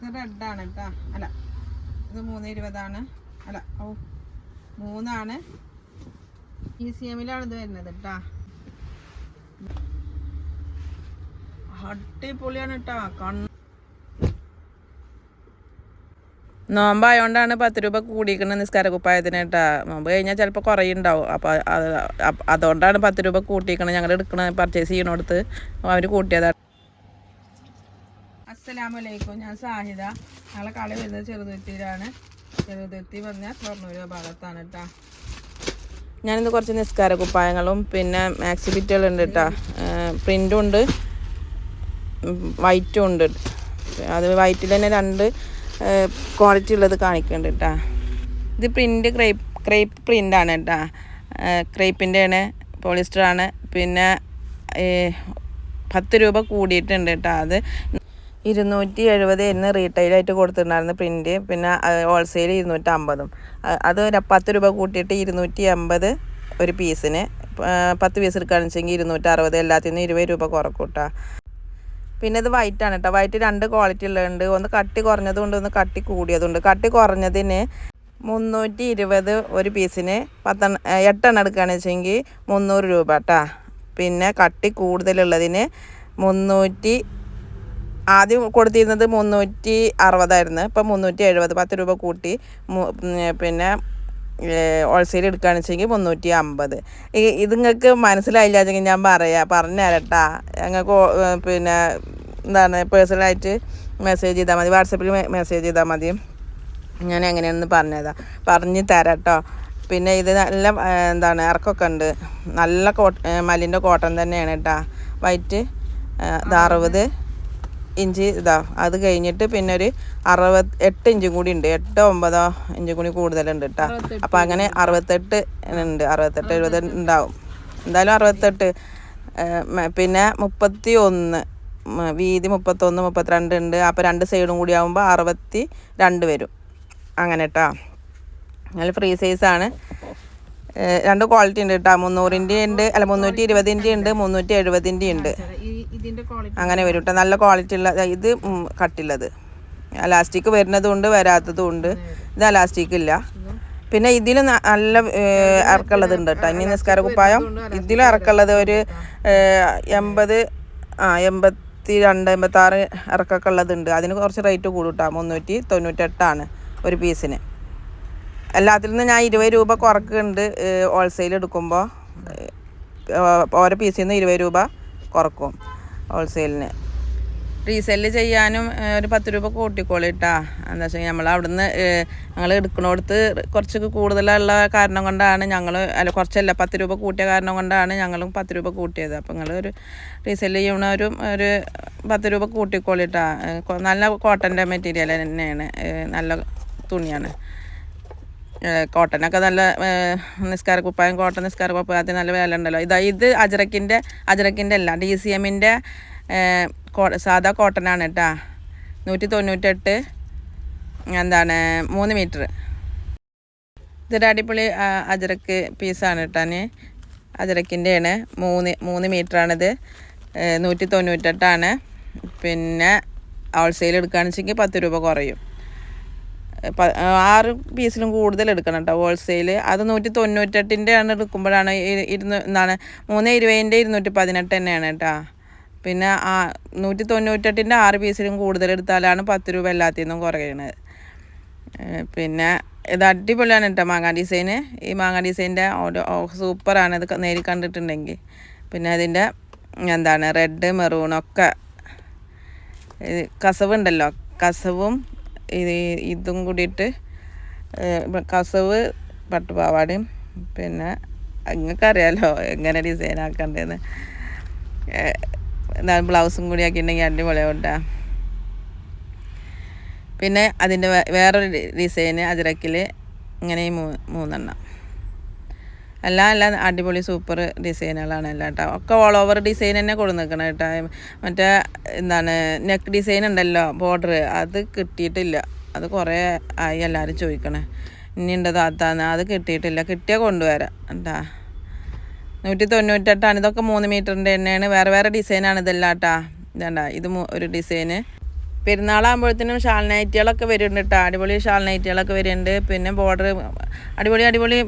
ഇത് റെഡാണ് കേട്ടോ അല്ല ഇത് മൂന്ന് ഇരുപതാണ് അല്ല ഓ മൂന്നാണ്. ഇ സി എമ്മിലാണ് ഇത് വരുന്നത് കേട്ടോ അടിപൊളിയാണ് കേട്ടോ കണ്ണ് നോമ്പായോണ്ടാണ് പത്ത് രൂപ കൂടിയിരിക്കുന്നത് നിസ്കാര കുപ്പായത്തിന് കേട്ടാ നോമ്പ് കഴിഞ്ഞാൽ ചിലപ്പോൾ കുറയുണ്ടാവും. അപ്പോൾ അത് അതുകൊണ്ടാണ് പത്ത് രൂപ കൂട്ടിയിരിക്കണത് ഞങ്ങൾ എടുക്കണ പർച്ചേസ് ചെയ്യണോടത്ത് അവർ കൂട്ടിയതാണ് അസ്സലാമലൈക്കും. ഞാൻ സാഹിദ. ഞങ്ങളെ കളി വരുന്നത് ചെറുതുരുത്തിയിലാണ്. ചെറുതുരുത്തി പറഞ്ഞാൽ തൊണ്ണൂറ് ഭാഗത്താണ് കേട്ടോ ഞാനിന്ന് കുറച്ച് നിസ്കാര കുപ്പായങ്ങളും പിന്നെ മാക്സി ബിറ്റുകളുണ്ട് കേട്ടോ പ്രിന്റും ഉണ്ട് വൈറ്റും ഉണ്ട്. അത് വൈറ്റിൽ തന്നെ രണ്ട് ക്വാളിറ്റി ഉള്ളത് കാണിക്കുന്നുണ്ട് കേട്ടോ ഇത് പ്രിന്റ് ക്രേപ്പ് ക്രേപ്പ് പ്രിന്റ് ആണ് കേട്ടോ ക്രേപ്പിന്റെ ആണ് പോളിസ്റ്റർ ആണ് പിന്നെ പത്ത് രൂപ കൂടിയിട്ടുണ്ട് കേട്ടോ അത് ഇരുന്നൂറ്റി എഴുപത് എന്ന് റീറ്റെയിലായിട്ട് കൊടുത്തിട്ടുണ്ടായിരുന്നു പ്രിന്റ് പിന്നെ ഹോൾസെയിൽ ഇരുന്നൂറ്റി അമ്പതും അത് പത്ത് രൂപ കൂട്ടിയിട്ട് ഇരുന്നൂറ്റി അമ്പത് ഒരു പീസിന് പത്ത് പീസ് എടുക്കുകയാണെന്ന് വെച്ചെങ്കിൽ അറുപത് എല്ലാത്തിനും ഇരുപത് രൂപ കുറക്കൂട്ടാ പിന്നെ ഇത് വൈറ്റ് ആണ് കേട്ടോ വൈറ്റ് രണ്ട് ക്വാളിറ്റി ഉള്ളതുണ്ട്. ഒന്ന് കട്ടി കുറഞ്ഞതുകൊണ്ട് ഒന്ന് കട്ടി കൂടിയതുണ്ട്. കട്ടി കുറഞ്ഞതിന് മുന്നൂറ്റി ഇരുപത് ഒരു പീസിന് പത്തെണ്ണം എട്ടെണ്ണം എടുക്കുകയാണെന്ന് വെച്ചെങ്കിൽ മുന്നൂറ് രൂപ കേട്ടോ പിന്നെ കട്ടി കൂടുതലുള്ളതിന് മുന്നൂറ്റി ആദ്യം കൊടുത്തിരുന്നത് മുന്നൂറ്റി അറുപതായിരുന്നു. ഇപ്പം മുന്നൂറ്റി എഴുപത് പത്ത് രൂപ കൂട്ടി പിന്നെ ഹോൾസെയിൽ എടുക്കുകയാണെന്ന് വെച്ചെങ്കിൽ മുന്നൂറ്റി അമ്പത്. ഈ ഇത് നിങ്ങൾക്ക് മനസ്സിലായില്ല വെച്ചെങ്കിൽ ഞാൻ പറയാം പറഞ്ഞു തരട്ടാ ഞങ്ങൾക്ക് പിന്നെ എന്താണ് പേഴ്സണലായിട്ട് മെസ്സേജ് ചെയ്താൽ മതി. വാട്സപ്പിൽ മെസ്സേജ് ചെയ്താൽ മതി. ഞാൻ എങ്ങനെയാണെന്ന് പറഞ്ഞതാ പറഞ്ഞ് തരാട്ടോ. പിന്നെ ഇത് നല്ല എന്താണ് ഇറക്കമൊക്കെ ഉണ്ട്. നല്ല കോട്ട മലിന്റെ കോട്ടൺ തന്നെയാണ് കേട്ടോ. വൈറ്റ് ഇത് അറുപത്. ഇഞ്ച് ഇതാ അത് കഴിഞ്ഞിട്ട് പിന്നെ ഒരു അറുപത് എട്ട് ഇഞ്ചും കൂടി ഉണ്ട്. എട്ടോ ഒമ്പതോ ഇഞ്ചും കൂടി കൂടുതലുണ്ട് കേട്ടോ അപ്പം അങ്ങനെ അറുപത്തെട്ട് ഉണ്ട് അറുപത്തെട്ട് എഴുപത് ഉണ്ടാവും. എന്തായാലും അറുപത്തെട്ട്. പിന്നെ മുപ്പത്തി ഒന്ന് വീതി മുപ്പത്തൊന്ന് മുപ്പത്തിരണ്ട് ഉണ്ട്. അപ്പോൾ രണ്ട് സൈഡും കൂടി ആകുമ്പോൾ അറുപത്തി രണ്ട് വരും. അങ്ങനെ കേട്ടോ നല്ല ഫ്രീ സൈസാണ്. രണ്ട് ക്വാളിറ്റി ഉണ്ട് കേട്ടോ മുന്നൂറിന്റെ ഉണ്ട് അല്ല മുന്നൂറ്റി ഇരുപതിന്റെ ഉണ്ട്. മുന്നൂറ്റി എഴുപതിന്റെ ഉണ്ട് അങ്ങനെ വരും കേട്ടോ നല്ല ക്വാളിറ്റി ഉള്ള ഇത് കട്ടുള്ളത്. അലാസ്റ്റിക് വരുന്നതും ഉണ്ട്. വരാത്തതും ഉണ്ട്. ഇത് അലാസ്റ്റിക് ഇല്ല. പിന്നെ ഇതിൽ നല്ല ഇറക്കുള്ളത് ഉണ്ട് കേട്ടോ ഇനി നിസ്കാര കുപ്പായം. ഇതിലും ഇറക്കുള്ളത് ഒരു എൺപത് ആ എൺപത്തി രണ്ട് എൺപത്താറ് ഇറക്കൊക്കെ ഉള്ളതുണ്ട്. അതിന് കുറച്ച് റേറ്റ് കൂടും കേട്ടോ മുന്നൂറ്റി തൊണ്ണൂറ്റെട്ടാണ് ഒരു പീസിന് എല്ലാത്തിൽ നിന്ന് ഞാൻ ഇരുപത് രൂപ കുറക്കുന്നുണ്ട് ഹോൾസെയിൽ എടുക്കുമ്പോൾ ഓരോ പീസിൽ നിന്ന് ഇരുപത് രൂപ കുറക്കും ഹോൾസെയിലിന് റീസെൽ ചെയ്യാനും ഒരു പത്ത് രൂപ കൂട്ടിക്കോളിട്ടാ എന്താ വെച്ചാൽ നമ്മൾ അവിടുന്ന് ഞങ്ങൾ എടുക്കണോടത്ത് കുറച്ച് കൂടുതലുള്ള കാരണം കൊണ്ടാണ് ഞങ്ങൾ അല്ല കുറച്ചല്ല പത്ത് രൂപ കൂട്ടിയ കാരണം കൊണ്ടാണ് ഞങ്ങളും പത്ത് രൂപ കൂട്ടിയത്. അപ്പം നിങ്ങൾ ഒരു റീസെൽ ചെയ്യണവരും ഒരു പത്ത് രൂപ കൂട്ടിക്കോളിട്ടാ നല്ല കോട്ടന്റെ മെറ്റീരിയൽ തന്നെയാണ്. നല്ല തുണിയാണ്. കോട്ടനൊക്കെ നല്ല നിസ്കാര കുപ്പായം കോട്ടൺ നിസ്കാര കുപ്പായത്തിന് നല്ല വില ഉണ്ടല്ലോ ഇതാ ഇത് അജറക്കിന്റെ അജറക്കിന്റെ അല്ല ഡി സി എമ്മിന്റെ സാധാ കോട്ടനാണ് കേട്ടാ. നൂറ്റി തൊണ്ണൂറ്റെട്ട് എന്താണ് മൂന്ന് മീറ്റർ. ഇതൊരു അടിപൊളി അജറക്ക് പീസാണ് കേട്ടാന് അജറക്കിന്റെ ആണ് മൂന്ന് മൂന്ന് മീറ്ററാണിത്. നൂറ്റി തൊണ്ണൂറ്റെട്ടാണ് പിന്നെ ഹോൾസെയിൽ എടുക്കുകയാണെന്ന് വെച്ചെങ്കിൽ പത്ത് രൂപ കുറയും. ആറ് പീസിലും കൂടുതൽ എടുക്കണം കേട്ടോ ഹോൾസെയിൽ അത് നൂറ്റി തൊണ്ണൂറ്റെട്ടിന്റെ ആണ് എടുക്കുമ്പോഴാണ് ഇരുന്ന് എന്താണ് മൂന്ന് ഇരുപതിന്റെ ഇരുന്നൂറ്റി പതിനെട്ട് തന്നെയാണ് കേട്ടോ പിന്നെ ആ നൂറ്റി തൊണ്ണൂറ്റെട്ടിന്റെ ആറ് പീസിലും കൂടുതൽ എടുത്താലാണ് പത്ത് രൂപ എല്ലാത്തിൽ നിന്നും കുറയണത് പിന്നെ ഇത് അടിപൊളിയാണ് കേട്ടോ മാങ്ങ ഡിസൈന്. ഈ മാങ്ങ ഡിസൈന്റെ സൂപ്പറാണ്. ഇത് നേരി കണ്ടിട്ടുണ്ടെങ്കിൽ. പിന്നെ അതിന്റെ എന്താണ് റെഡ് മെറൂണൊക്കെ കസവുണ്ടല്ലോ കസവും ഇത് ഇതും കൂടിയിട്ട് കസവ് പട്ടുപാവാടയും പിന്നെ നിങ്ങൾക്കറിയാലോ എങ്ങനെ ഡിസൈൻ ആക്കണ്ടേന്ന്. ഏഹ് ബ്ലൗസും കൂടി ആക്കിയിട്ടുണ്ടെങ്കിൽ അടിപൊളിയാവും കേട്ടോ പിന്നെ അതിന്റെ വേറൊരു ഡിസൈന് അജറക്കിൽ ഇങ്ങനെ മൂന്നെണ്ണം. എല്ലാം എല്ലാം അടിപൊളി സൂപ്പർ ഡിസൈനുകളാണ് എല്ലാം കേട്ടോ ഒക്കെ ഓൾ ഓവർ ഡിസൈൻ തന്നെ കൊടു നിൽക്കണം കേട്ടോ മറ്റേ എന്താണ് നെക്ക് ഡിസൈൻ ഉണ്ടല്ലോ ബോർഡർ അത് കിട്ടിയിട്ടില്ല. അത് കുറേ ആയി എല്ലാവരും ചോദിക്കണേ. ഇനി ഉണ്ട് താത്താന്ന് അത് കിട്ടിയിട്ടില്ല. കിട്ടിയാൽ കൊണ്ടുവരാം. എന്താ? നൂറ്റി തൊണ്ണൂറ്റെട്ടാണ് ഇതൊക്കെ മൂന്ന് മീറ്ററിന്റെ തന്നെയാണ്. വേറെ വേറെ ഡിസൈനാണ് ഇതെല്ലാം കേട്ടാ ഇതണ്ട ഇത് ഒരു ഡിസൈന് പെരുന്നാളാകുമ്പോഴത്തേനും ഷാൾ നൈറ്റുകളൊക്കെ വരുന്നുണ്ട് കേട്ടോ അടിപൊളി ഷാൾ നൈറ്റുകളൊക്കെ വരുന്നുണ്ട്. പിന്നെ ബോർഡർ അടിപൊളി അടിപൊളി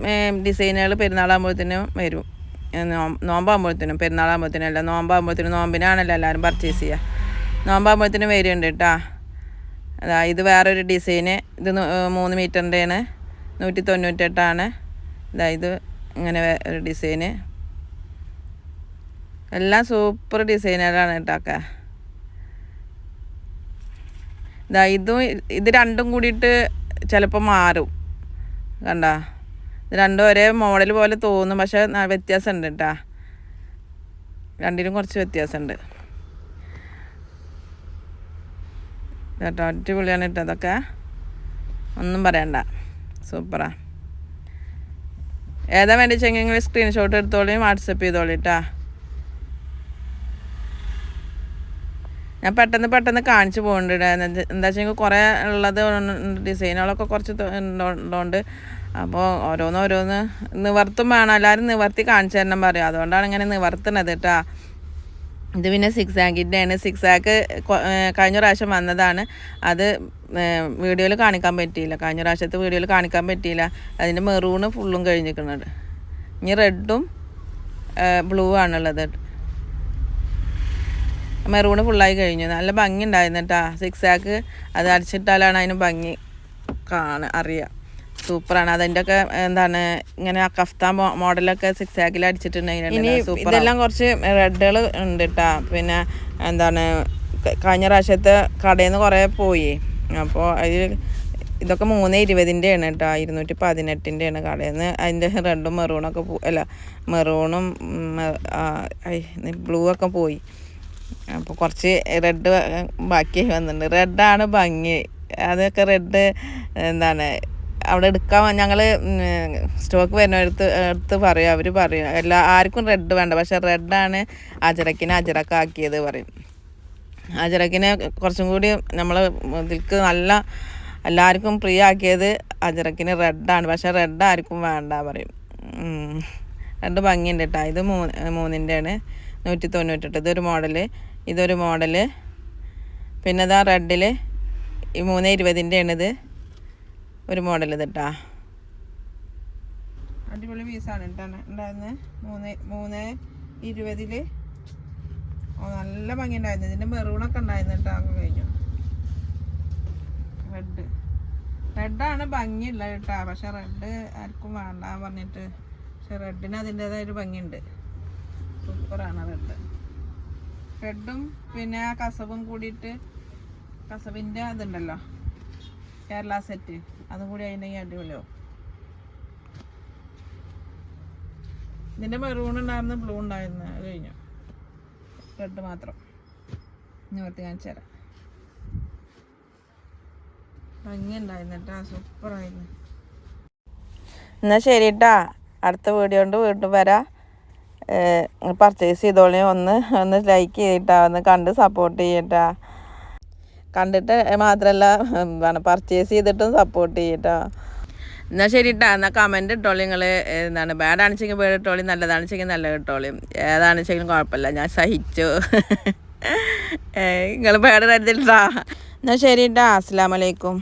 ഡിസൈനുകൾ പെരുന്നാളാകുമ്പോഴത്തേനും വരും. നോമ്പാകുമ്പോഴത്തേനും പെരുന്നാളാകുമ്പോഴത്തേനും അല്ല നോമ്പാകുമ്പോഴത്തേനും നോമ്പിനാണല്ലോ എല്ലാവരും പർച്ചേസ് ചെയ്യുക നോമ്പാകുമ്പോഴത്തേനും വരുന്നുണ്ട് കേട്ടോ അതാ ഇത് വേറൊരു ഡിസൈന് ഇത് മൂന്ന് മീറ്ററിന്റെയാണ്. നൂറ്റി തൊണ്ണൂറ്റെട്ടാണ് ഇതാ ഇത് ഇങ്ങനെ ഒരു ഡിസൈന് എല്ലാം സൂപ്പർ ഡിസൈനുകളാണ് കേട്ടോ ഇതാ ഇതും ഇത് രണ്ടും കൂടിയിട്ട് ചിലപ്പോൾ മാറും. കണ്ട? ഇത് രണ്ടും ഒരേ മോഡൽ പോലെ തോന്നും പക്ഷെ വ്യത്യാസമുണ്ട് കേട്ടാ രണ്ടിനും കുറച്ച് വ്യത്യാസമുണ്ട് കേട്ടോ അടിപൊളിയാണ് കേട്ടോ അതൊക്കെ ഒന്നും പറയണ്ട. സൂപ്പറാ. ഏതാ വേണ്ടി വെച്ചെങ്കിൽ സ്ക്രീൻഷോട്ട് എടുത്തോളി വാട്സപ്പ് ചെയ്തോളി കേട്ടാ ഞാൻ പെട്ടെന്ന് പെട്ടെന്ന് കാണിച്ചു പോകുന്നുണ്ട് എന്താ വെച്ചാൽ കുറേ ഉള്ളത് ഡിസൈനുകളൊക്കെ കുറച്ച് ഉണ്ടോണ്ട്. അപ്പോൾ ഓരോന്ന് ഓരോന്ന് നിവർത്തും വേണം. എല്ലാവരും നിവർത്തി കാണിച്ചു തരണം പറയും. അതുകൊണ്ടാണ് ഇങ്ങനെ നിവർത്തണത് കേട്ടോ ഇത് പിന്നെ സിക്സ് ആക്കിന്റെ ആണ് സിക്സ് ആക്ക് കഴിഞ്ഞ പ്രാവശ്യം വന്നതാണ്. അത് വീഡിയോയിൽ കാണിക്കാൻ പറ്റിയില്ല. കഴിഞ്ഞ പ്രാവശ്യത്തെ വീഡിയോയിൽ കാണിക്കാൻ പറ്റിയില്ല. അതിന്റെ മെറൂണ് ഫുള്ളും കഴിഞ്ഞിരിക്കുന്നത് ഇനി റെഡും ബ്ലൂ ആണുള്ളത് മെറൂണ് ഫുള്ളായി കഴിഞ്ഞു. നല്ല ഭംഗി ഉണ്ടായിരുന്നു കേട്ടാ സിക്സ് ആക്ക് അത് അടിച്ചിട്ടാലാണ് അതിന് ഭംഗി കാണ അറിയാം. സൂപ്പറാണ് അതിന്റെ ഒക്കെ എന്താണ് ഇങ്ങനെ ആ കഫ്ത മോഡലൊക്കെ സിക്സ് ആക്കിൽ അടിച്ചിട്ടുണ്ടെങ്കിൽ സൂപ്പർ ഇതെല്ലാം കുറച്ച് റെഡുകൾ ഉണ്ട് കേട്ടാ പിന്നെ എന്താണ് കഴിഞ്ഞ പ്രാവശ്യത്തെ കടയിൽ നിന്ന് കുറേ പോയി. അപ്പോൾ അതിൽ ഇതൊക്കെ മൂന്ന് ഇരുപതിന്റെ ആണ് കേട്ടോ. ഇരുന്നൂറ്റി പതിനെട്ടിന്റെ ആണ് കടയിൽ നിന്ന് അതിന്റെ റെഡും മെറൂണൊക്കെ പോ അല്ല മെറൂണും ബ്ലൂ ഒക്കെ പോയി. അപ്പോൾ കുറച്ച് റെഡ് ബാക്കി വന്നിട്ടുണ്ട്. റെഡാണ് ഭംഗി. അതൊക്കെ റെഡ് എന്താണ് അവിടെ എടുക്കാൻ ഞങ്ങൾ സ്റ്റോക്ക് വരുന്നവരടുത്ത് എടുത്ത് പറയും. അവർ പറയും. എല്ലാ ആർക്കും റെഡ് വേണ്ട. പക്ഷെ റെഡാണ് അജറക്കിനെ അജറക്കാക്കിയത് പറയും. അജറക്കിനെ കുറച്ചും കൂടി നമ്മൾ ഇതിൽക്ക് നല്ല എല്ലാവർക്കും പ്രിയ ആക്കിയത് അജറക്കിന് റെഡാണ് പക്ഷെ റെഡ് ആർക്കും വേണ്ട പറയും. റെഡ് ഭംഗിയുണ്ട് കേട്ടോ ഇത് മൂന്ന് മൂന്നിന്റെ ആണ് നൂറ്റി തൊണ്ണൂറ്റെട്ട് ഇതൊരു മോഡൽ. ഇതൊരു മോഡൽ. പിന്നെ ഇതാ റെഡിൽ ഈ മൂന്ന് ഇരുപതിന്റെ ആണിത് ഒരു മോഡൽ ഇത് കേട്ടാ അടിപൊളി പീസാണ് ഉണ്ടായിരുന്നത് മൂന്ന് മൂന്ന് ഇരുപതിൽ നല്ല ഭംഗി ഉണ്ടായിരുന്നു ഇതിന്റെ മെറൂണൊക്കെ ഉണ്ടായിരുന്നു കേട്ടോ അങ്ങ് കഴിഞ്ഞു. റെഡ്. റെഡാണ് ഭംഗിയുള്ളത് കേട്ടോ പക്ഷെ റെഡ് ആർക്കും വേണ്ട പറഞ്ഞിട്ട്. പക്ഷെ റെഡിന് അതിന്റെതായൊരു ഭംഗിയുണ്ട്. സൂപ്പറാണ് റെഡ് റെഡും പിന്നെ കസവും കൂടിയിട്ട് കസവിന്റെ അതുണ്ടല്ലോ കേരള സെറ്റ് അതും കൂടി അതിന്റെ അടിപൊളിയോ ഇതിന്റെ മെറൂൺ ഉണ്ടായിരുന്നു ബ്ലൂ ഉണ്ടായിരുന്നു അത് കഴിഞ്ഞു. റെഡ് മാത്രം. നിവർത്തി കാണിച്ചു തരാം. ഭംഗി ഉണ്ടായിരുന്നു കേട്ടോ സൂപ്പറായിരുന്നു. എന്നാൽ ശരി കേട്ടാ അടുത്ത വീഡിയോ കൊണ്ട് വീണ്ടും വരാം. പർച്ചേസ് ചെയ്തോളി ഒന്ന് ഒന്ന് ലൈക്ക് ചെയ്തിട്ടാ ഒന്ന് കണ്ട് സപ്പോർട്ട് ചെയ്യട്ടാ. കണ്ടിട്ട് മാത്രമല്ല എന്താണ് പർച്ചേസ് ചെയ്തിട്ടും സപ്പോർട്ട് ചെയ്യട്ടോ. എന്നാൽ ശരി കേട്ടാ എന്നാൽ കമന്റ് ഇട്ടോളി നിങ്ങൾ എന്താണ് ബാഡ് ആണെച്ചെങ്കിൽ ബാഡ് ഇട്ടോളി നല്ലതാണെച്ചെങ്കിൽ നല്ല കിട്ടോളി ഏതാണെച്ചെങ്കിലും കുഴപ്പമില്ല ഞാൻ സഹിച്ചു. നിങ്ങൾ ബാഡ് കരുതിട്ടാ എന്നാൽ ശരി കേട്ടാ അസ്സാം വലൈക്കും